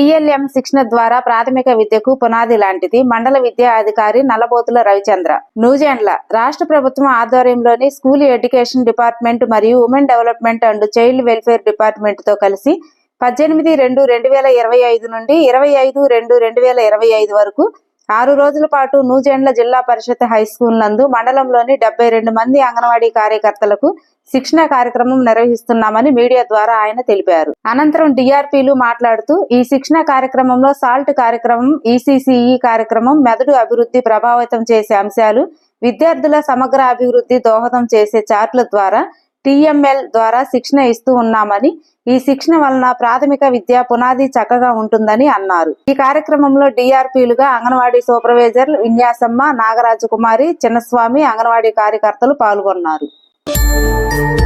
DLM శిక్షణ ద్వారా ప్రాథమిక విద్యకు పునాది లాంటిది. మండల విద్యా అధికారి నల్లబోతుల రవిచంద్ర. న్యూజిలాండ్ల రాష్ట్ర ప్రభుత్వం ఆధ్వర్యంలోని స్కూల్ ఎడ్యుకేషన్ డిపార్ట్మెంట్ మరియు women development and child welfare డిపార్ట్మెంట్తో కలిసి పద్దెనిమిది రెండు రెండు వేల ఇరవై ఐదు నుండి ఇరవై ఐదు రెండు రెండు వేల ఇరవై ఐదు వరకు ఆరు రోజుల పాటు నూజెండ్ల జిల్లా పరిషత్ హై స్కూల్ నందు మండలంలోని డెబ్బై రెండు మంది అంగన్వాడీ కార్యకర్తలకు శిక్షణ కార్యక్రమం నిర్వహిస్తున్నామని మీడియా ద్వారా ఆయన తెలిపారు. అనంతరం డిఆర్పీలు మాట్లాడుతూ ఈ శిక్షణ కార్యక్రమంలో సాల్ట్ కార్యక్రమం ఈసీసీఈ కార్యక్రమం మెదడు అభివృద్ధి ప్రభావితం చేసే అంశాలు విద్యార్థుల సమగ్ర అభివృద్ధి దోహదం చేసే చార్ట్ల ద్వారా టీఎంఎల్ ద్వారా శిక్షణ ఇస్తూ ఉన్నామని ఈ శిక్షణ వలన ప్రాథమిక విద్య పునాది చక్కగా ఉంటుందని అన్నారు. ఈ కార్యక్రమంలో డిఆర్పీలుగా అంగన్వాడీ సూపర్వైజర్ విన్యాసమ్మ నాగరాజు కుమారి చిన్నస్వామి అంగన్వాడీ కార్యకర్తలు పాల్గొన్నారు. లే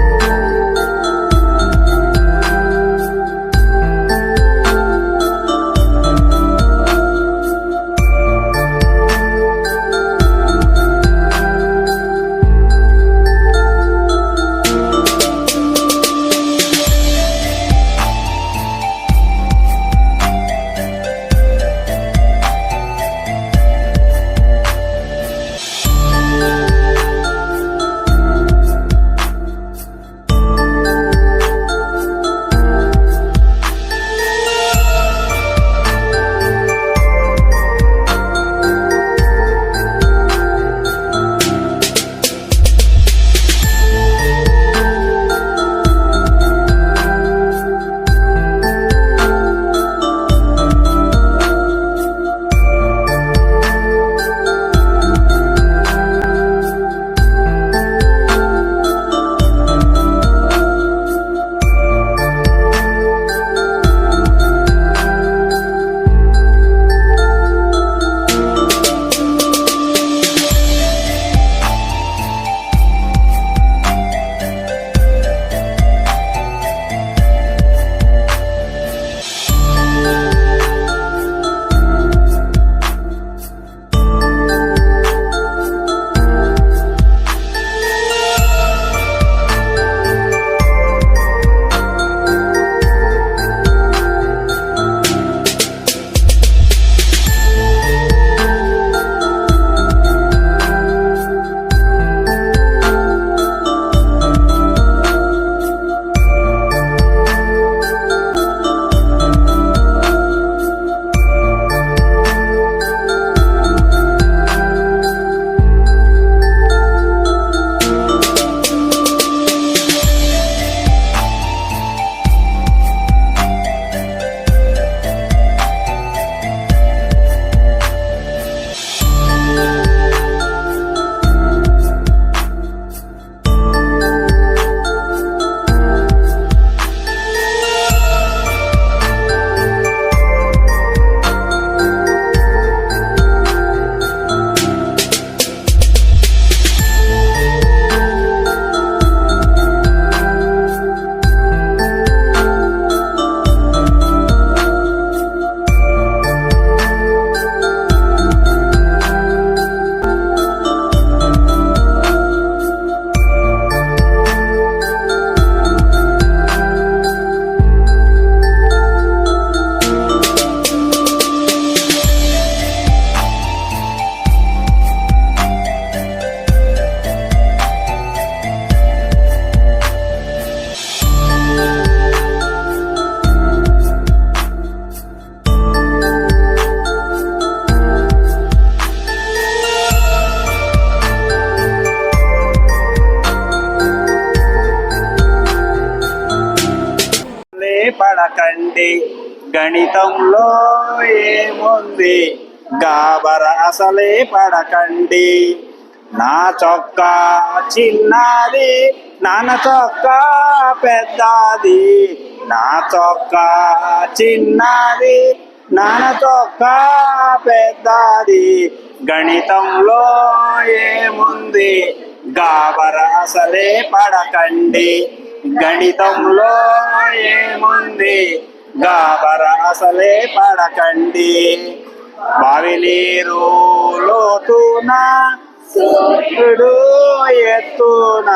పడకండి గణితంలో ఏముంది? గాబర అసలే పడకండి. నా చొక్కా చిన్నది నాన్న చొక్కా పెద్దది. నా చొక్కా చిన్నది నాన్న చొక్కా పెద్దది. గణితంలో ఏముంది? గాబర అసలే పడకండి. గణితంలో ఏ గాబర అసలే పడకండి. బావి నీరు లోతున సూర్యుడు ఎత్తున.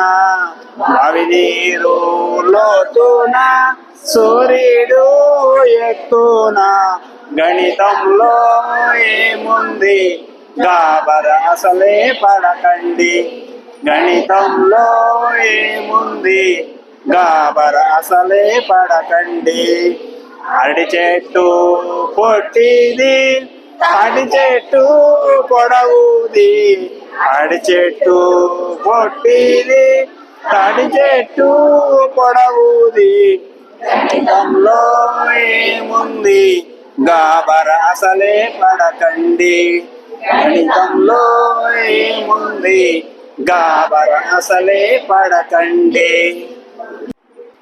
బావి నీరు లోతున సూర్యుడు ఎత్తున. గణితంలో ఏముంది? గాబర అసలే పడకండి. గణితంలో ఏముంది? గాబర అసలే పడకండి. అరటి చెట్టు పొట్టిది అరటి చెట్టు పొడవుది. అరటి చెట్టు పొట్టిది తడి చెట్టు పొడవుది. గణితంలో ఏముంది? గాబర అసలే పడకండి. గణితంలో ఏముంది? గాబర అసలే పడకండి.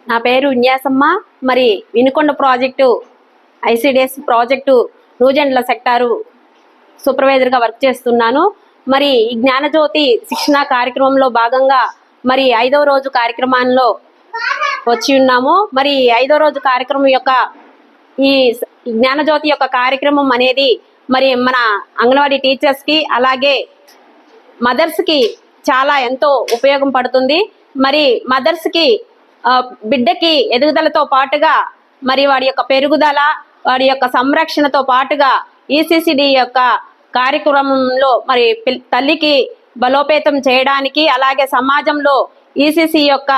నా పేరు విన్యాసమ్మ మరి Vinukonda project ICDS project Nuzendla sector సూపర్వైజర్గా work చేస్తున్నాను. మరి ఈ జ్ఞానజ్యోతి శిక్షణ కార్యక్రమంలో భాగంగా మరి ఐదవ రోజు కార్యక్రమాల్లో వచ్చి ఉన్నాము. మరి ఐదో రోజు కార్యక్రమం యొక్క ఈ జ్ఞానజ్యోతి యొక్క కార్యక్రమం అనేది మరి మన అంగన్వాడీ టీచర్స్కి అలాగే మదర్స్కి చాలా ఎంతో ఉపయోగం పడుతుంది. మరి మదర్స్కి బిడ్డకి ఎదుగుదలతో పాటుగా మరి వాడి యొక్క పెరుగుదల వాడి యొక్క సంరక్షణతో పాటుగా ఈసీసీడి యొక్క కార్యక్రమంలో మరి పిల్- తల్లికి బలోపేతం చేయడానికి అలాగే సమాజంలో ఈసీసీ యొక్క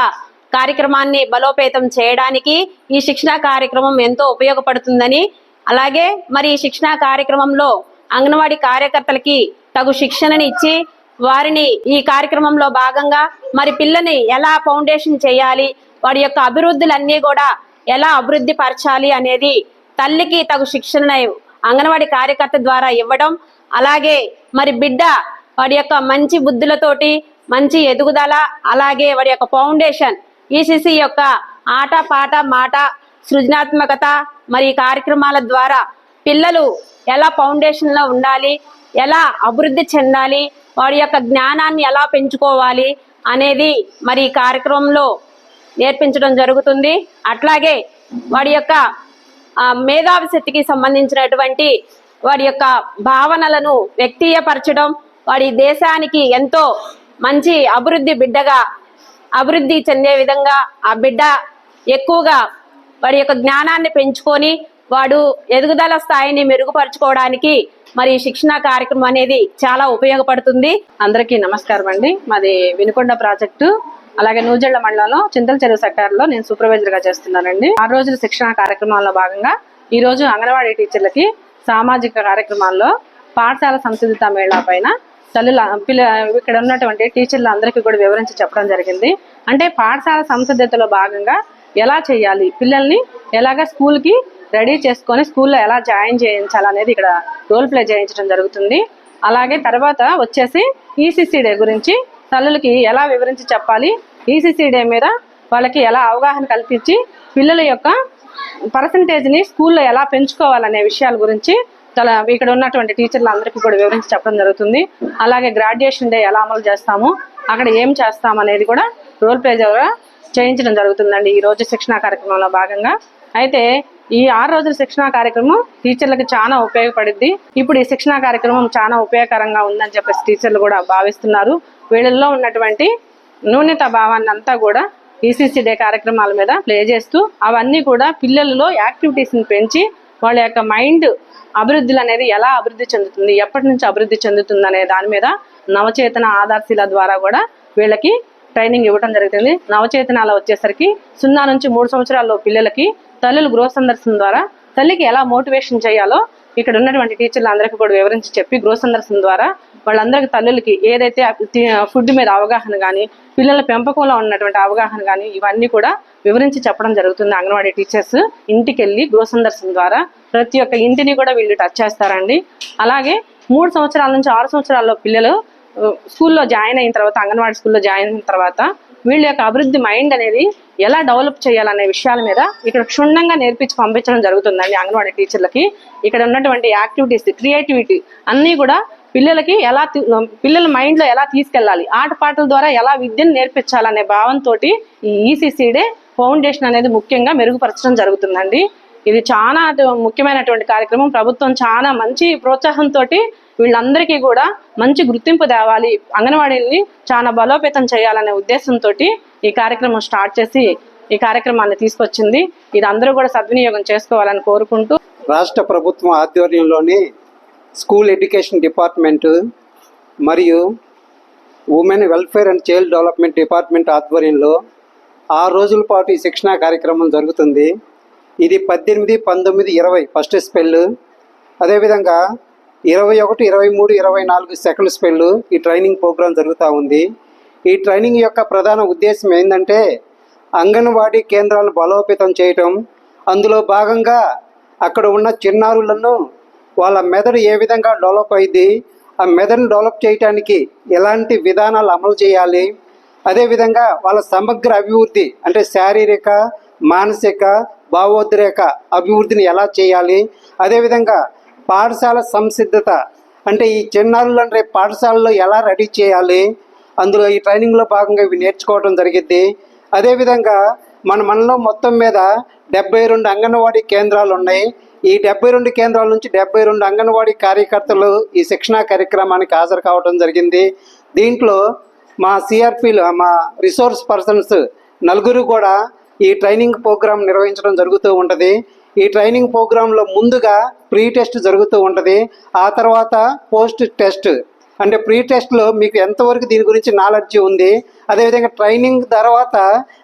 కార్యక్రమాన్ని బలోపేతం చేయడానికి ఈ శిక్షణ కార్యక్రమం ఎంతో ఉపయోగపడుతుందని అలాగే మరి ఈ శిక్షణ కార్యక్రమంలో అంగన్వాడీ కార్యకర్తలకి తగు శిక్షణని ఇచ్చి వారిని ఈ కార్యక్రమంలో భాగంగా మరి పిల్లని ఎలా ఫౌండేషన్ చేయాలి వాడి యొక్క అభివృద్ధులన్నీ కూడా ఎలా అభివృద్ధి పరచాలి అనేది తల్లికి తగు శిక్షణ అంగన్వాడి కార్యకర్త ద్వారా ఇవ్వడం. అలాగే మరి బిడ్డ వాడి యొక్క మంచి బుద్ధులతోటి మంచి ఎదుగుదల అలాగే వాడి యొక్క ఫౌండేషన్ ఈసీసీ యొక్క ఆట పాట మాట సృజనాత్మకత మరి కార్యక్రమాల ద్వారా పిల్లలు ఎలా ఫౌండేషన్లో ఉండాలి ఎలా అభివృద్ధి చెందాలి వాడి యొక్క జ్ఞానాన్ని ఎలా పెంచుకోవాలి అనేది మరి ఈ కార్యక్రమంలో నేర్పించడం జరుగుతుంది. అట్లాగే వాడి యొక్క మేధావిశక్తికి సంబంధించినటువంటి వాడి యొక్క భావనలను వ్యక్తీయపరచడం వాడి దేశానికి ఎంతో మంచి అభివృద్ధి బిడ్డగా అభివృద్ధి చెందే విధంగా ఆ బిడ్డ ఎక్కువగా వాడి యొక్క జ్ఞానాన్ని పెంచుకొని వాడు ఎదుగుదల స్థాయిని మెరుగుపరుచుకోవడానికి మరి శిక్షణ కార్యక్రమం అనేది చాలా ఉపయోగపడుతుంది. అందరికీ నమస్కారం అండి. మాది వినుకొండ ప్రాజెక్టు. అలాగే నూజెళ్ళ మండలంలో చింతల చెరువు సెక్టార్లో నేను సూపర్వైజర్గా చేస్తున్నానండి. ఆరు రోజుల శిక్షణ కార్యక్రమాల్లో భాగంగా ఈ రోజు అంగన్వాడీ టీచర్లకి సామాజిక కార్యక్రమాల్లో పాఠశాల సంసిద్ధత మేళా పైన తల్లుల పిల్ల ఇక్కడ ఉన్నటువంటి టీచర్లు అందరికీ కూడా వివరించి చెప్పడం జరిగింది. అంటే పాఠశాల సంసిద్ధతలో భాగంగా ఎలా చేయాలి పిల్లల్ని ఎలాగ స్కూల్కి రెడీ చేసుకొని స్కూల్లో ఎలా జాయిన్ చేయించాలనేది ఇక్కడ రోల్ ప్లే చేయించడం జరుగుతుంది. అలాగే తర్వాత వచ్చేసి ఈసీసీ డే గురించి తల్లులకి ఎలా వివరించి చెప్పాలి? ఈసీసీ డే మీద వాళ్ళకి ఎలా అవగాహన కల్పించి పిల్లల యొక్క పర్సంటేజ్ని స్కూల్లో ఎలా పెంచుకోవాలనే విషయాల గురించి చాలా ఇక్కడ ఉన్నటువంటి టీచర్లందరికీ కూడా వివరించి చెప్పడం జరుగుతుంది. అలాగే గ్రాడ్యుయేషన్ డే ఎలా అమలు చేస్తాము అక్కడ ఏం చేస్తాం అనేది కూడా రోల్ ప్లే ద్వారా చేయించడం జరుగుతుందండి ఈ రోజు శిక్షణా కార్యక్రమంలో భాగంగా. అయితే ఈ ఆరు రోజుల శిక్షణా కార్యక్రమం టీచర్లకు చాలా ఉపయోగపడింది ఇప్పుడు ఈ శిక్షణా కార్యక్రమం చాలా ఉపయోగకరంగా ఉందని చెప్పేసి టీచర్లు కూడా భావిస్తున్నారు. వీళ్ళల్లో ఉన్నటువంటి నూనెత భావాన్ని అంతా కూడా ఈసీసీ డే కార్యక్రమాల మీద ప్లే చేస్తూ అవన్నీ కూడా పిల్లలలో యాక్టివిటీస్ని పెంచి వాళ్ళ యొక్క మైండ్ అభివృద్ధులు అనేది ఎలా అభివృద్ధి చెందుతుంది ఎప్పటి నుంచి అభివృద్ధి చెందుతుంది అనే దాని మీద నవచేతన ఆధార్శీల ద్వారా కూడా వీళ్ళకి ట్రైనింగ్ ఇవ్వడం జరుగుతుంది. నవచేతనాలు వచ్చేసరికి సున్నా నుంచి మూడు సంవత్సరాల్లో పిల్లలకి తల్లులు గృహ సందర్శన ద్వారా తల్లికి ఎలా మోటివేషన్ చేయాలో ఇక్కడ ఉన్నటువంటి టీచర్లు అందరికీ కూడా వివరించి చెప్పి గృహ సందర్శన ద్వారా వాళ్ళందరికీ తల్లులకి ఏదైతే ఫుడ్ మీద అవగాహన కానీ పిల్లల పెంపకంలో ఉన్నటువంటి అవగాహన కానీ ఇవన్నీ కూడా వివరించి చెప్పడం జరుగుతుంది అంగన్వాడీ టీచర్స్ ఇంటికి వెళ్ళి గృహ సందర్శన ద్వారా. ప్రతి ఒక్క ఇంటిని కూడా వీళ్ళు టచ్ చేస్తారండి. అలాగే మూడు సంవత్సరాల నుంచి ఆరు సంవత్సరాల్లో పిల్లలు స్కూల్లో జాయిన్ అయిన తర్వాత అంగన్వాడీ స్కూల్లో జాయిన్ అయిన తర్వాత వీళ్ళ యొక్క అభివృద్ధి మైండ్ అనేది ఎలా డెవలప్ చేయాలనే విషయాల మీద ఇక్కడ క్షుణ్ణంగా నేర్పించి పంపించడం జరుగుతుందండి అంగన్వాడీ టీచర్లకి. ఇక్కడ ఉన్నటువంటి యాక్టివిటీస్ క్రియేటివిటీ అన్నీ కూడా పిల్లలకి ఎలా పిల్లల మైండ్లో ఎలా తీసుకెళ్ళాలి ఆటపాటల ద్వారా ఎలా విద్యను నేర్పించాలనే భావంతో ఈ ఈసీసీడే ఫౌండేషన్ అనేది ముఖ్యంగా మెరుగుపరచడం జరుగుతుందండి. ఇది చాలా ముఖ్యమైనటువంటి కార్యక్రమం. ప్రభుత్వం చాలా మంచి ప్రోత్సాహంతో వీళ్ళందరికీ కూడా మంచి గుర్తింపు తేవాలి. అంగన్వాడీని చాలా బలోపేతం చేయాలనే ఉద్దేశంతో ఈ కార్యక్రమం స్టార్ట్ చేసి ఈ కార్యక్రమాన్ని తీసుకొచ్చింది. ఇది అందరూ కూడా సద్వినియోగం చేసుకోవాలని కోరుకుంటూ రాష్ట్ర ప్రభుత్వం ఆధ్వర్యంలోని స్కూల్ ఎడ్యుకేషన్ డిపార్ట్మెంటు మరియు women welfare and child development department ఆధ్వర్యంలో ఆరు రోజుల పాటు ఈ శిక్షణా కార్యక్రమం జరుగుతుంది. ఇది పద్దెనిమిది పంతొమ్మిది ఇరవై ఫస్ట్ స్పెల్. అదేవిధంగా ఇరవై ఒకటి ఇరవై మూడు ఇరవై నాలుగు సెకండ్ స్పెల్ ఈ ట్రైనింగ్ ప్రోగ్రాం జరుగుతూ ఉంది. ఈ ట్రైనింగ్ యొక్క ప్రధాన ఉద్దేశం ఏంటంటే అంగన్వాడీ కేంద్రాలు బలోపేతం చేయటం. అందులో భాగంగా అక్కడ ఉన్న చిన్నారులను వాళ్ళ మెదడు ఏ విధంగా డెవలప్ అయింది ఆ మెదడును డెవలప్ చేయడానికి ఎలాంటి విధానాలు అమలు చేయాలి అదేవిధంగా వాళ్ళ సమగ్ర అభివృద్ధి అంటే శారీరక మానసిక భావోద్రేక అభివృద్ధిని ఎలా చేయాలి అదేవిధంగా పాఠశాల సంసిద్ధత. అంటే ఈ చిన్నారులను రేపు పాఠశాలలో ఎలా రెడీ చేయాలి? అందులో ఈ ట్రైనింగ్లో భాగంగా ఇవి నేర్చుకోవడం జరిగింది అదేవిధంగా మన మనలో మొత్తం మీద డెబ్బై రెండు అంగన్వాడీ కేంద్రాలు ఉన్నాయి. ఈ డెబ్బై రెండు కేంద్రాల నుంచి డెబ్బై రెండు అంగన్వాడీ కార్యకర్తలు ఈ శిక్షణా కార్యక్రమానికి హాజరు కావడం జరిగింది. దీంట్లో మా సిఆర్పిలు మా రిసోర్స్ పర్సన్స్ నలుగురు కూడా ఈ ట్రైనింగ్ ప్రోగ్రాం నిర్వహించడం జరుగుతూ ఉంటుంది. ఈ ట్రైనింగ్ ప్రోగ్రాంలో ముందుగా ప్రీ టెస్ట్ జరుగుతూ ఉంటుంది. ఆ తర్వాత పోస్ట్ టెస్ట్. అంటే ప్రీ టెస్ట్లో మీకు ఎంతవరకు దీని గురించి నాలెడ్జ్ ఉంది అదేవిధంగా ట్రైనింగ్ తర్వాత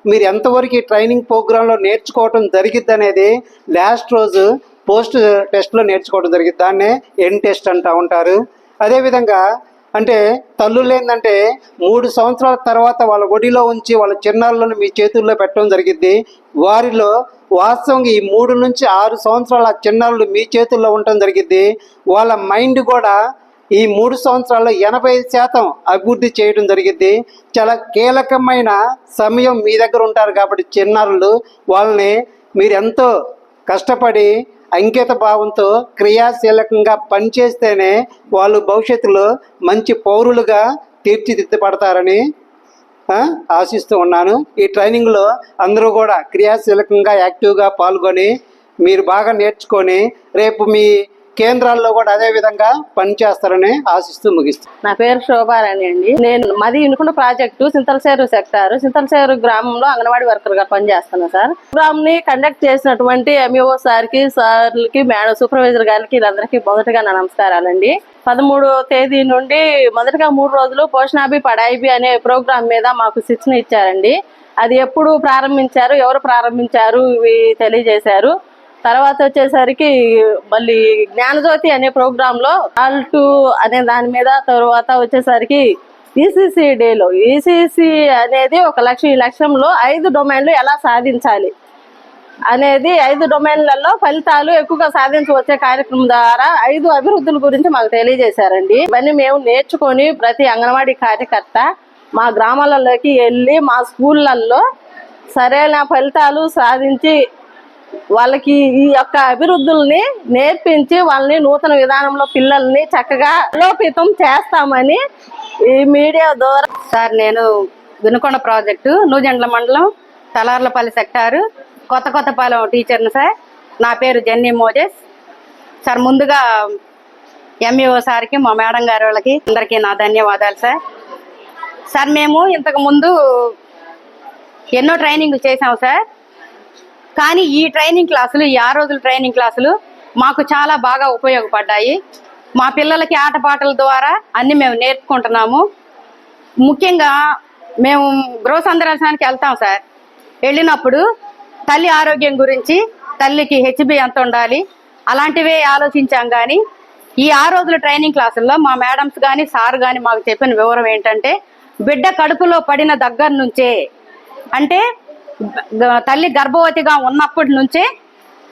మీరు ఎంతవరకు ఈ ట్రైనింగ్ ప్రోగ్రాంలో నేర్చుకోవటం జరిగిద్ది అనేది లాస్ట్ రోజు పోస్ట్ టెస్ట్లో నేర్చుకోవడం జరిగింది దాన్నే ఎన్ టెస్ట్ అంటూ ఉంటారు. అదేవిధంగా అంటే తల్లులు ఏంటంటే మూడు సంవత్సరాల తర్వాత వాళ్ళ ఒడిలో ఉంచి వాళ్ళ చిన్నారులను మీ చేతుల్లో పెట్టడం జరిగింది వారిలో వాస్తవంగా ఈ మూడు నుంచి ఆరు సంవత్సరాల చిన్నారులు మీ చేతుల్లో ఉండటం జరిగింది వాళ్ళ మైండ్ కూడా ఈ మూడు సంవత్సరాల్లో ఎనభై శాతం అభివృద్ధి చేయడం జరిగింది చాలా కీలకమైన సమయం మీ దగ్గర ఉంటారు కాబట్టి చిన్నారులు వాళ్ళని మీరు ఎంతో కష్టపడి అంకిత భావంతో క్రియాశీలకంగా పనిచేస్తేనే వాళ్ళు భవిష్యత్తులో మంచి పౌరులుగా తీర్చిదిద్దపడతారని ఆశిస్తూ ఉన్నాను. ఈ ట్రైనింగ్లో అందరూ కూడా క్రియాశీలకంగా యాక్టివ్గా పాల్గొని మీరు బాగా నేర్చుకొని రేపు మీ కేంద్రాల్లో కూడా అదే విధంగా పనిచేస్తారని ఆశిస్తూ ముగిస్తాను నా పేరు శోభారాణి అండి. నేను మాది ఇనుకున్న ప్రాజెక్టు సింతలసేరు సెక్టార్. సింతలసేరు గ్రామంలో అంగన్వాడీ వర్కర్గా పనిచేస్తాను సార్. ప్రోగ్రామ్ని కండక్ట్ చేసినటువంటి ఎంఈఓ సార్కి సార్లకి మేడం సూపర్వైజర్ గారికి వీళ్ళందరికీ మొదటగా నా నమస్కారాలండి పదమూడో తేదీ నుండి మొదటగా మూడు రోజులు పోషణాభి పడాయిబి అనే ప్రోగ్రామ్ మీద మాకు శిక్షణ ఇచ్చారండి. అది ఎప్పుడు ప్రారంభించారు ఎవరు ప్రారంభించారు ఇవి తెలియజేశారు. తర్వాత వచ్చేసరికి మళ్ళీ జ్ఞానజ్యోతి అనే ప్రోగ్రామ్లో ఆల్టు అనే దాని మీద తర్వాత వచ్చేసరికి ఈసీసీ డేలో ఈసీసీ అనేది ఒక లక్ష ఈ లక్ష్యంలో ఐదు డొమైన్లు ఎలా సాధించాలి అనేది ఐదు డొమైన్లలో ఫలితాలు ఎక్కువగా సాధించి వచ్చే కార్యక్రమం ద్వారా ఐదు అభివృద్ధుల గురించి మాకు తెలియజేశారండి. ఇవన్నీ మేము నేర్చుకొని ప్రతి అంగన్వాడీ కార్యకర్త మా గ్రామాలలోకి వెళ్ళి మా స్కూళ్ళల్లో సరైన ఫలితాలు సాధించి వాళ్ళకి ఈ యొక్క అభివృద్ధుల్ని నేర్పించి వాళ్ళని నూతన విధానంలో పిల్లల్ని చక్కగా లోపితం చేస్తామని ఈ మీడియా ద్వారా సార్ నేను వినుకొండ ప్రాజెక్టు నూజెండ్ల మండలం తలార్లపల్లి సెక్టారు కొత్త కొత్తపాలెం టీచర్ని సార్. నా పేరు జెన్నీ మోజెస్. సార్ ముందుగా ఎంఈఓ సార్కి మా మేడం గారి వాళ్ళకి అందరికీ నా ధన్యవాదాలు సార్. సార్ మేము ఇంతకుముందు ఎన్నో ట్రైనింగ్ చేసాం సార్. కానీ ఈ ట్రైనింగ్ క్లాసులు ఈ ఆరు రోజుల ట్రైనింగ్ క్లాసులు మాకు చాలా బాగా ఉపయోగపడ్డాయి. మా పిల్లలకి ఆటపాటల ద్వారా అన్ని మేము నేర్చుకుంటున్నాము. ముఖ్యంగా మేము గృహ సందర్శనానికి వెళ్తాం సార్. వెళ్ళినప్పుడు తల్లి ఆరోగ్యం గురించి తల్లికి హెచ్బి ఎంత ఉండాలి అలాంటివే ఆలోచించాం కానీ ఈ ఆ రోజుల ట్రైనింగ్ క్లాసుల్లో మా మేడమ్స్ కానీ సార్ కానీ మాకు చెప్పిన వివరం ఏంటంటే బిడ్డ కడుపులో పడిన దగ్గర నుంచే అంటే తల్లి గర్భవతిగా ఉన్నప్పటి నుంచే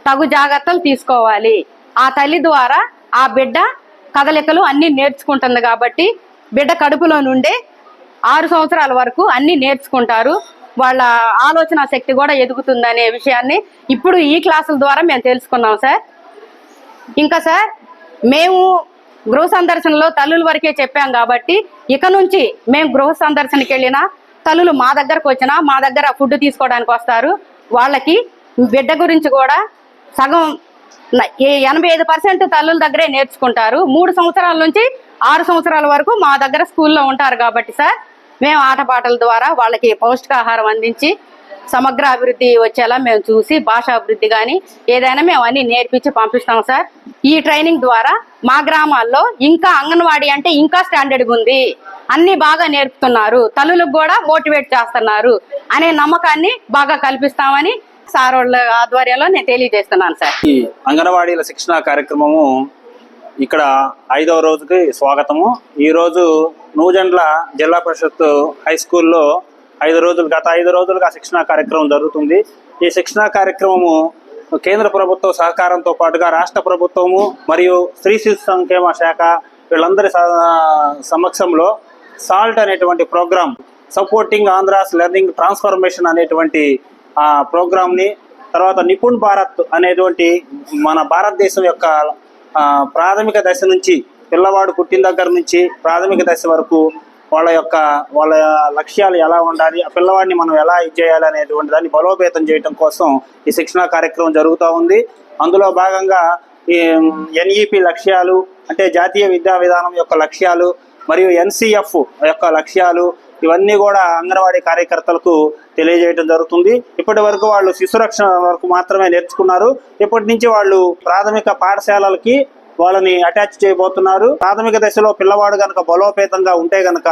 తగు జాగ్రత్తలు తీసుకోవాలి. ఆ తల్లి ద్వారా ఆ బిడ్డ కదలికలు అన్ని నేర్చుకుంటుంది కాబట్టి బిడ్డ కడుపులో నుండే ఆరు సంవత్సరాల వరకు అన్ని నేర్చుకుంటారు. వాళ్ళ ఆలోచన శక్తి కూడా ఎదుగుతుందనే విషయాన్ని ఇప్పుడు ఈ క్లాసుల ద్వారా మేము తెలుసుకున్నాం సార్. ఇంకా సార్ మేము గృహ సందర్శనలో తల్లుల వరకే చెప్పాం కాబట్టి ఇక నుంచి మేము గృహ సందర్శనకి వెళ్ళినా తల్లులు మా దగ్గరకు వచ్చినా మా దగ్గర ఫుడ్ తీసుకోవడానికి వస్తారు. వాళ్ళకి బిడ్డ గురించి కూడా సగం ఎనభై ఐదు పర్సెంట్ తల్లుల దగ్గరే నేర్చుకుంటారు. మూడు సంవత్సరాల నుంచి ఆరు సంవత్సరాల వరకు మా దగ్గర స్కూల్లో ఉంటారు కాబట్టి సార్ మేము ఆటపాటల ద్వారా వాళ్ళకి పౌష్టికాహారం అందించి సమగ్ర అభివృద్ధి వచ్చేలా మేము చూసి భాషా అభివృద్ధి కానీ ఏదైనా మేము అన్ని నేర్పించి పంపిస్తాం సార్. ఈ ట్రైనింగ్ ద్వారా మా గ్రామాల్లో ఇంకా అంగన్వాడీ అంటే ఇంకా స్టాండర్డ్గా ఉంది. అన్ని బాగా నేర్పుతున్నారు. తల్లులకు కూడా మోటివేట్ చేస్తున్నారు అనే నమ్మకాన్ని బాగా కల్పిస్తామని సార్ వాళ్ళ ఆధ్వర్యంలో నేను తెలియజేస్తున్నాను సార్. ఈ అంగన్వాడీల శిక్షణ కార్యక్రమము ఇక్కడ ఐదవ రోజుకి స్వాగతము. ఈరోజు నూజెండ్ల జిల్లా పరిషత్ హై స్కూల్లో ఐదు రోజులు గత ఐదు రోజులుగా శిక్షణ కార్యక్రమం జరుగుతుంది. ఈ శిక్షణ కార్యక్రమము కేంద్ర ప్రభుత్వ సహకారంతో పాటుగా రాష్ట్ర ప్రభుత్వము మరియు స్త్రీ శిశు సంక్షేమ శాఖ వీళ్ళందరి సమక్షంలో సాల్ట్ అనేటువంటి program supporting Andhra's learning transformation అనేటువంటి ప్రోగ్రామ్ని తర్వాత నిపుణ్ భారత్ అనేటువంటి మన భారతదేశం యొక్క ప్రాథమిక దశ నుంచి పిల్లవాడు పుట్టిన దగ్గర నుంచి ప్రాథమిక దశ వరకు వాళ్ళ యొక్క వాళ్ళ లక్ష్యాలు ఎలా ఉండాలి ఆ పిల్లవాడిని మనం ఎలా ఇది చేయాలి అనేటువంటి దాన్ని బలోపేతం చేయడం కోసం ఈ శిక్షణ కార్యక్రమం జరుగుతూ ఉంది. అందులో భాగంగా ఈ ఎన్ఈపి లక్ష్యాలు అంటే జాతీయ విద్యా విధానం యొక్క లక్ష్యాలు మరియు ఎన్సిఎఫ్ యొక్క లక్ష్యాలు ఇవన్నీ కూడా అంగన్వాడీ కార్యకర్తలకు తెలియజేయడం జరుగుతుంది. ఇప్పటి వరకు వాళ్ళు శిశురక్షణ వరకు మాత్రమే నేర్చుకున్నారు. ఇప్పటి నుంచి వాళ్ళు ప్రాథమిక పాఠశాలలకి వాళ్ళని అటాచ్ చేయబోతున్నారు. ప్రాథమిక దశలో పిల్లవాడు గనక బలోపేతంగా ఉంటే గనక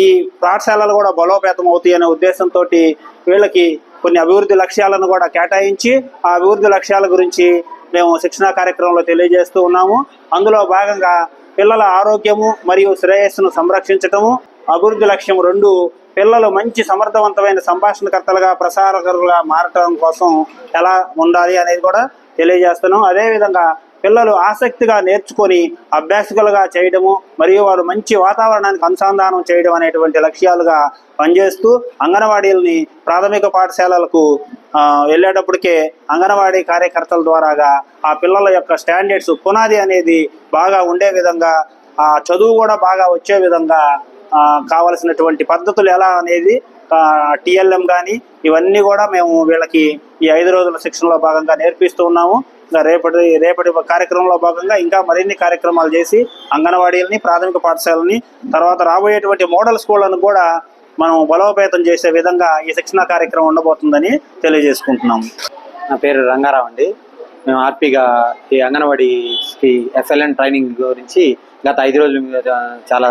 ఈ పాఠశాలలు కూడా బలోపేతం అవుతాయి అనే ఉద్దేశంతో వీళ్ళకి కొన్ని అభివృద్ధి లక్ష్యాలను కూడా కేటాయించి ఆ అభివృద్ధి లక్ష్యాల గురించి మేము శిక్షణా కార్యక్రమంలో తెలియజేస్తూ ఉన్నాము. అందులో భాగంగా పిల్లల ఆరోగ్యము మరియు శ్రేయస్సును సంరక్షించటము అభివృద్ధి లక్ష్యం రెండు పిల్లలు మంచి సమర్థవంతమైన సంభాషణకర్తలుగా ప్రసారకరులుగా మారటం కోసం ఎలా ఉండాలి అనేది కూడా తెలియజేస్తున్నాం. అదేవిధంగా పిల్లలు ఆసక్తిగా నేర్చుకొని అభ్యాసకులుగా చేయడము మరియు వారు మంచి వాతావరణానికి అనుసంధానం చేయడం అనేటువంటి లక్ష్యాలుగా పనిచేస్తూ అంగన్వాడీలని ప్రాథమిక పాఠశాలలకు వెళ్ళేటప్పటికే అంగన్వాడీ కార్యకర్తల ద్వారాగా ఆ పిల్లల యొక్క స్టాండర్డ్స్ పునాది అనేది బాగా ఉండే విధంగా ఆ చదువు కూడా బాగా వచ్చే విధంగా కావలసినటువంటి పద్ధతులు ఎలా అనేది టిఎల్ఎం కానీ ఇవన్నీ కూడా మేము వీళ్ళకి ఈ ఐదు రోజుల శిక్షణలో భాగంగా నేర్పిస్తూ ఉన్నాము. ఇంకా రేపటి రేపటి కార్యక్రమంలో భాగంగా ఇంకా మరిన్ని కార్యక్రమాలు చేసి అంగన్వాడీలని ప్రాథమిక పాఠశాలని తర్వాత రాబోయేటువంటి మోడల్ స్కూళ్ళను కూడా మనం బలోపేతం చేసే విధంగా ఈ శిక్షణ కార్యక్రమం ఉండబోతుందని తెలియజేసుకుంటున్నాము. నా పేరు రంగారావు అండి. మేము ఆర్పీగా ఈ అంగన్వాడీకి ఎస్ఎల్ఎన్ ట్రైనింగ్ గురించి గత ఐదు రోజులు మీద చాలా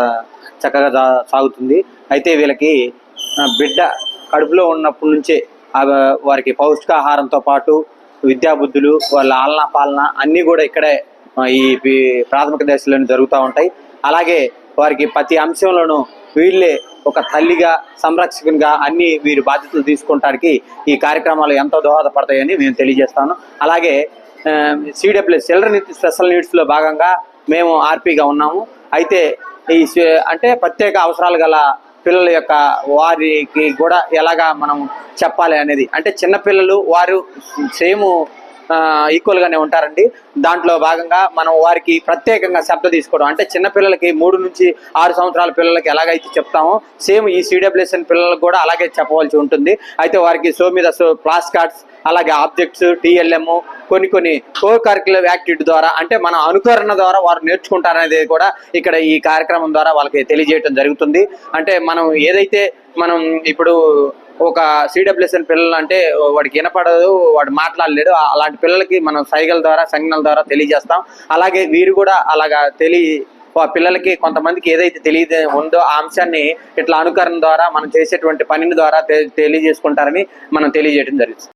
చక్కగా సాగుతుంది. అయితే వీళ్ళకి బిడ్డ కడుపులో ఉన్నప్పటి నుంచే వారికి పౌష్టికాహారంతో పాటు విద్యాబుద్ధులు వాళ్ళ ఆలన పాలన అన్నీ కూడా ఇక్కడే ఈ ప్రాథమిక దశలోనే జరుగుతూ ఉంటాయి. అలాగే వారికి ప్రతి అంశంలోనూ వీళ్ళే ఒక తల్లిగా సంరక్షకునిగా అన్ని వీరు బాధ్యతలు తీసుకుంటానికి ఈ కార్యక్రమాలు ఎంతో దోహదపడతాయని మేము తెలియజేస్తాను. అలాగే సిడబ్ల్యూ చిల్డ్రన్ విత్ స్పెషల్ నీడ్స్లో భాగంగా మేము ఆర్పీగా ఉన్నాము. అయితే ఈ అంటే ప్రత్యేక అవసరాలు గల పిల్లల యొక్క వారికి కూడా ఎలాగా మనం చెప్పాలి అనేది. అంటే చిన్నపిల్లలు వారు సేమ్ ఈక్వల్గానే ఉంటారండి. దాంట్లో భాగంగా మనం వారికి ప్రత్యేకంగా శబ్ద తీసుకోవడం. అంటే చిన్నపిల్లలకి మూడు నుంచి ఆరు సంవత్సరాల పిల్లలకి ఎలాగైతే చెప్తామో సేమ్ ఈ సిడబ్ల్యూఎస్ఎన్ పిల్లలకు కూడా అలాగే చెప్పవలసి ఉంటుంది. అయితే వారికి సో మీద సో ప్లాస్ కార్డ్స్ అలాగే ఆబ్జెక్ట్స్ టిఎల్ఎం కొన్ని కొన్ని కో కరికులర్ యాక్టివిటీ ద్వారా అంటే మన అనుకరణ ద్వారా వారు నేర్చుకుంటారనేది కూడా ఇక్కడ ఈ కార్యక్రమం ద్వారా వాళ్ళకి తెలియజేయడం జరుగుతుంది. అంటే మనం ఏదైతే మనం ఇప్పుడు ఒక సిడబ్ల్యూఎస్ఎన్ పిల్లలు అంటే వాడికి వినపడదు వాడు మాట్లాడలేడు. అలాంటి పిల్లలకి మనం సైగల ద్వారా సంజ్ఞల ద్వారా తెలియజేస్తాం. అలాగే వీరు కూడా అలాగా తెలియ పిల్లలకి కొంతమందికి ఏదైతే తెలియదు ఉందో ఆ అంశాన్ని ఇట్లా అనుకరణ ద్వారా మనం చేసేటువంటి పనిని ద్వారా తెలియజేసుకుంటారని మనం తెలియజేయడం జరుగుతుంది.